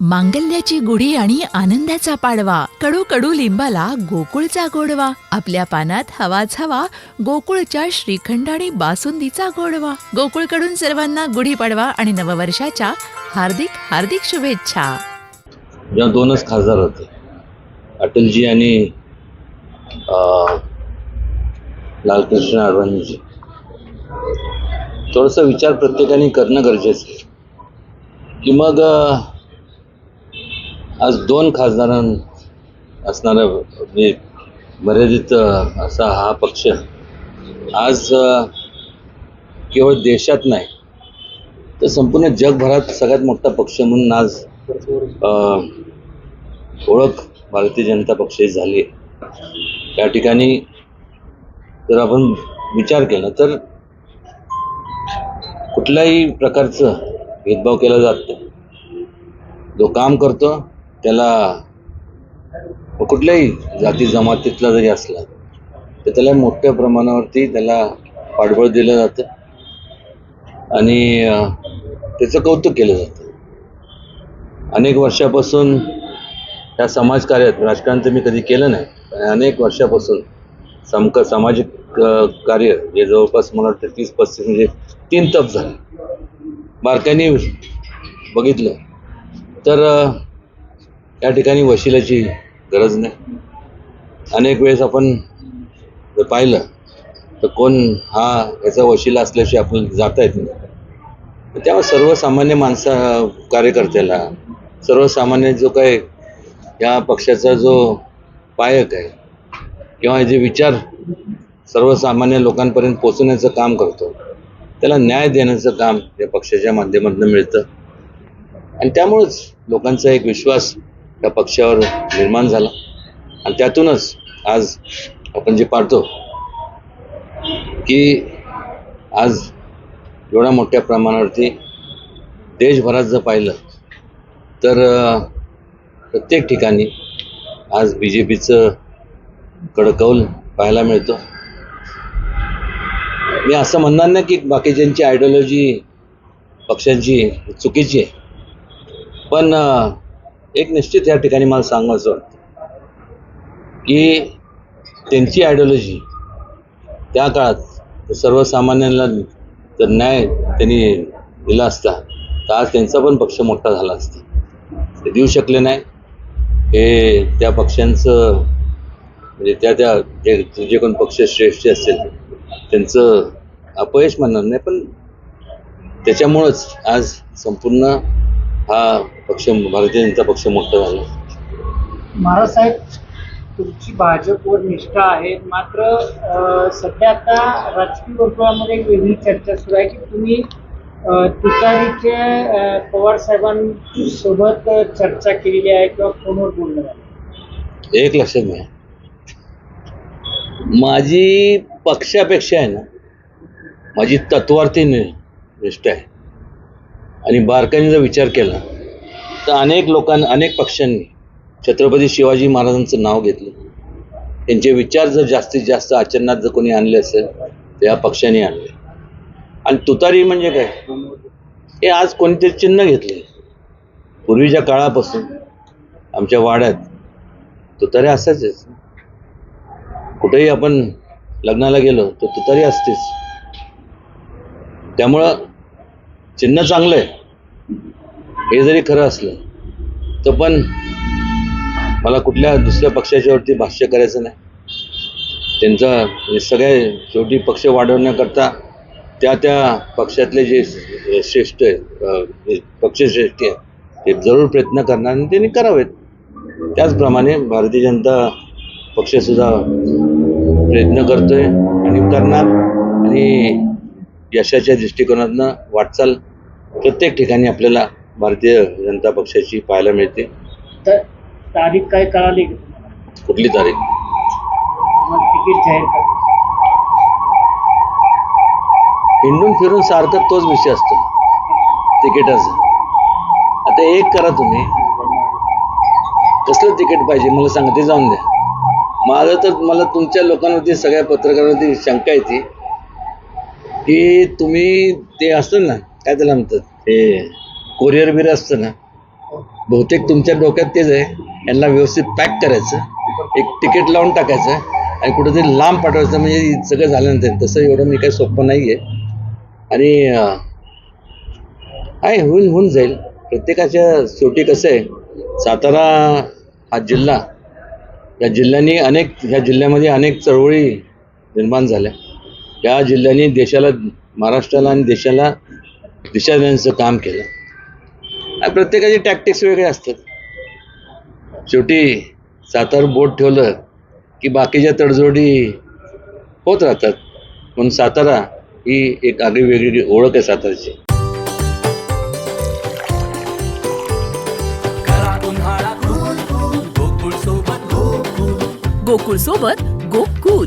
मांगल्याची गुढी आणि आनंदाचा पाडवा. कडू कडू लिंबाला गोकुळचा गोडवा. आपल्या पानात हवाच हवा गोकुळच्या श्रीखंड आणि बासुंदीचा गोडवा. गोकुळकडून सर्वांना गुढी पाडवा आणि नववर्षाच्या हार्दिक हार्दिक शुभेच्छा. दोनच खासदार होते. अटलजी आणि लालकृष्ण अडवाणीजी थोडासा विचार प्रत्येकाने करणं गरजेचं आहे. की मग आज दोन खासदारां असणारा म्हणजे मर्यादित असा हा पक्ष. आज केवळ देशात नाही तर संपूर्ण जगभरात सगळ्यात मोठा पक्ष म्हणून आज ओळख भारतीय जनता पक्षाची झाली आहे. त्या ठिकाणी जर आपण विचार केला तर कुठल्याही प्रकारचं भेदभाव केला जात नाही. जो काम करतो त्याला कुठल्याही जाती जमातीतला जरी असला तर त्याला मोठ्या प्रमाणावरती त्याला पाठबळ दिलं जातं. आणि त्याचं कौतुक केलं जातं. अनेक वर्षापासून ह्या समाजकार्यात राजकारण तर मी कधी केलं नाही पण अनेक वर्षापासून समक सामाजिक कार्य जे जवळपास मला वाटतं तीस पस्तीस म्हणजे तीन तप झाले. बारकाईने बघितलं. तर या ठिकाणी वशिलाची गरज नाही. अनेक वेळेस आपण जर पाहिलं तर कोण हा याचा वशिला असल्याशिवाय आपल्याला जाता येत नाही. त्यामुळे सर्वसामान्य माणसा कार्यकर्त्याला सर्वसामान्य जो काही या पक्षाचा जो पायक आहे किंवा जे विचार सर्वसामान्य लोकांपर्यंत पोचवण्याचं काम करतो त्याला न्याय देण्याचं काम या पक्षाच्या माध्यमातून मिळतं. आणि त्यामुळंच लोकांचा एक विश्वास त्या पक्षावर निर्माण झाला. आणि त्यातूनच आज आपण जे पाहतो की आज एवढ्या मोठ्या प्रमाणावरती देशभरात जर पाहिलं तर प्रत्येक ठिकाणी आज बी जे पीचं कडकौल पाहायला मिळतो. मी असं म्हणणार नाही की बाकीच्यांची आयडिओलॉजी पक्षांची चुकीची आहे. पण एक निश्चित या ठिकाणी मला सांगायचं वाटतं की त्यांची आयडिओलॉजी त्या काळात सर्वसामान्यांना जर न्याय त्यांनी दिला असता तर आज त्यांचा पण पक्ष मोठा झाला असता. ते देऊ शकले नाही. हे त्या पक्षांचं म्हणजे त्या त्या जे जे कोण पक्ष श्रेष्ठ असतील त्यांचं अपयश म्हणणार नाही पण त्याच्यामुळंच आज संपूर्ण हा पक्ष भारतीय जनता पक्ष मोठा झाला. महाराज साहेब तुमची भाजपवर निष्ठा आहे मात्र सध्या आता राजकीय वर्तुळामध्ये एक वेगळी चर्चा सुरू आहे की तुम्ही तुतारीचे पवार साहेबांसोबत चर्चा केलेली आहे किंवा फोनवर बोलणं आहे? एक लक्षात घ्या. माझी पक्षापेक्षा आहे ना माझी तत्वार्थी निष्ठा आहे. आणि बारकाईने जर विचार केला तर अनेक लोकांनी अनेक पक्षांनी छत्रपती शिवाजी महाराजांचं नाव घेतलं. त्यांचे विचार जर जास्तीत जास्त आचरणात जर कोणी आणले असेल तर या पक्षाने आणले. आणि तुतारी म्हणजे काय? हे आज कोणीतरी चिन्ह घेतले पूर्वीच्या काळापासून आमच्या वाड्यात तुतारी असायचेच कुठेही आपण लग्नाला गेलो तर तुतारी असतेच. त्यामुळं चिन्ह चांगलं आहे हे जरी खरं असलं तर पण मला कुठल्या दुसऱ्या पक्षाच्यावरती भाष्य करायचं नाही. त्यांचा म्हणजे सगळे शेवटी पक्ष वाढवण्याकरता त्या त्या पक्षातले जे श्रेष्ठ आहेत पक्षश्रेष्ठी आहेत ते जरूर प्रयत्न करणार आणि त्यांनी करावेत. त्याचप्रमाणे भारतीय जनता पक्षसुद्धा प्रयत्न करतोय आणि करणार. आणि यशाच्या दृष्टिकोनातनं वाटचाल प्रत्येक ठिकाणी आपल्याला भारतीय जनता पक्षाची पाहायला मिळते. तर तारीख काय कळाली? कुठली तारीख? मग तिकीट जाहीर कर. हिंडून फिरून सारखं तोच विषय असतो. तिकिटाचा. आता एक करा तुम्ही. कसलं तिकीट पाहिजे? मला सांगा ते जाऊन द्या. माझं तर मला तुमच्या लोकांवरती सगळ्या पत्रकारांवरती शंका येते की तुम्ही ते असतं ना काय त्याला म्हणतात? ते कोरिअर बिर असतं ना बहुतेक तुमच्या डोक्यात तेच आहे. यांना व्यवस्थित पॅक करायचं एक तिकीट लावून टाकायचं आणि कुठेतरी लांब पाठवायचं. म्हणजे सगळं झाल्यानंतर तसं एवढं मी काही सोपं नाही आहे आणि आहे होऊन होऊन जाईल. प्रत्येकाच्या शेवटी कसं आहे सातारा हा जिल्हा या जिल्ह्याने अनेक ह्या जिल्ह्यामध्ये अनेक चळवळी निर्माण झाल्या. या जिल्ह्याने देशाला महाराष्ट्राला आणि देशाला दिशा देण्याचं काम केलं. प्रत्येकाचे टॅक्टिक्स वेगळे असतात. शेवटी सातार बोट ठेवलं की बाकीच्या तडजोडी होत राहतात. म्हणून सातारा ही एक आगळी वेगळी ओळख आहे साताराची गोकुळ. सोबत गोकुळ.